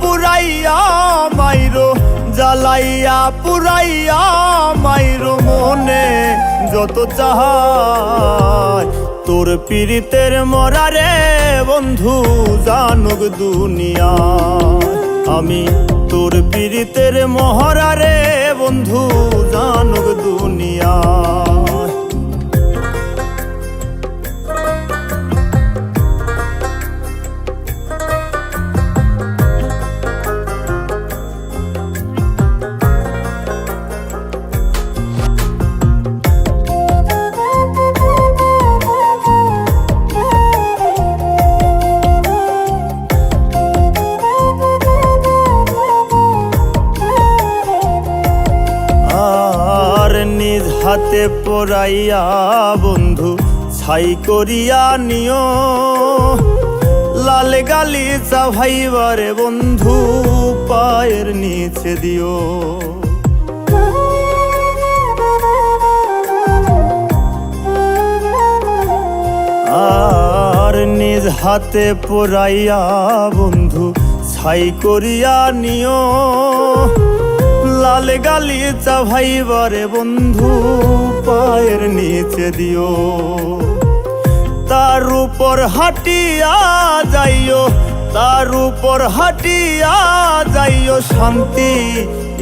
পুরাইয়া মাইরো, জ্বালাইয়া পুরাইয়া মাইরো মনে যত চাহায়। তোর পীড়িতের মরারে বন্ধু, জানুক দুনিয়া। আমি তোর পীড়িতের মহরারে বন্ধু, জানুক দুনিয়া। হাতে পড়াইয়া বন্ধু, ছাই করিয়া নিও। লাল গালি চাভাইবারে বন্ধু, পায়ের নিচে দিও। আর নিজ হাতে পড়াইয়া বন্ধু, ছাই করিয়া নিও। লাল গালি চাভাইবারে বন্ধু, পায়ের নিচে দিও। তার উপর হাটিয়া যাইও, তার উপর হাটিয়া যাইও শান্তি,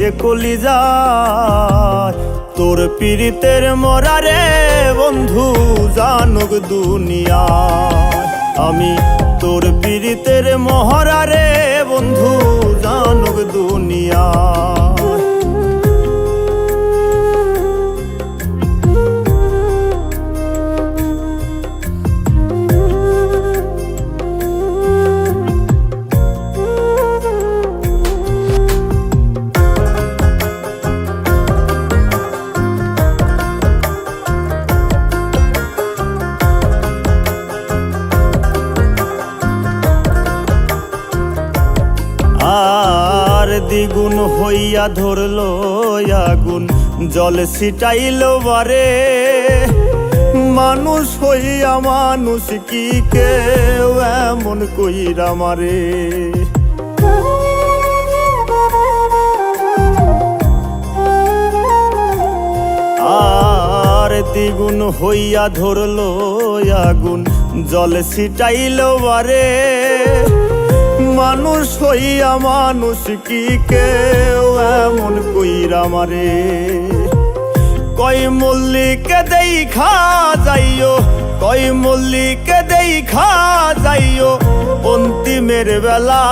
এ কলি যায় তোর পীড়িতের মরারে বন্ধু, জানুক দুনিয়া। আমি তোর পীড়িতের মহরারে বন্ধু দ্বিগুণ হইয়া ধরল আগুন, জল ছিটাইল বারে। মানুষ হইয়া মানুষ কি কেউ এমন কইরা মারে। আর দ্বিগুণ হইয়া ধরল আগুন, জল ছিটাইল বারে। মানুষ হইয়া মানুষ কি কেউ এমন কইরা মারে? কই মল্লিকে দেখা যাইও কই মল্লিকে দেখা যাইও অন্তিমের বেলা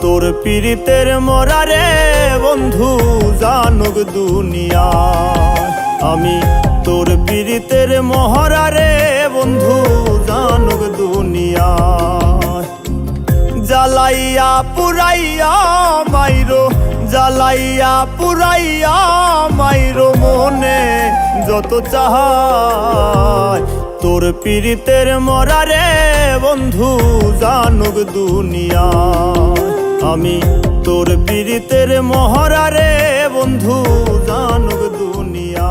তোর পীড়িতের মরারে বন্ধু, জানুক দুনিয়া আমি তোর পীড়িতের মহরারে পুরাইয়া মাইরো, জ্বালাইয়া পুরাইয়া মাইরো মনে যত চাহায়। তোর পীড়িতের মরারে বন্ধু জানুক দুনিয়া। আমি তোর পীড়িতের মহরারে বন্ধু জানুক দুনিয়া।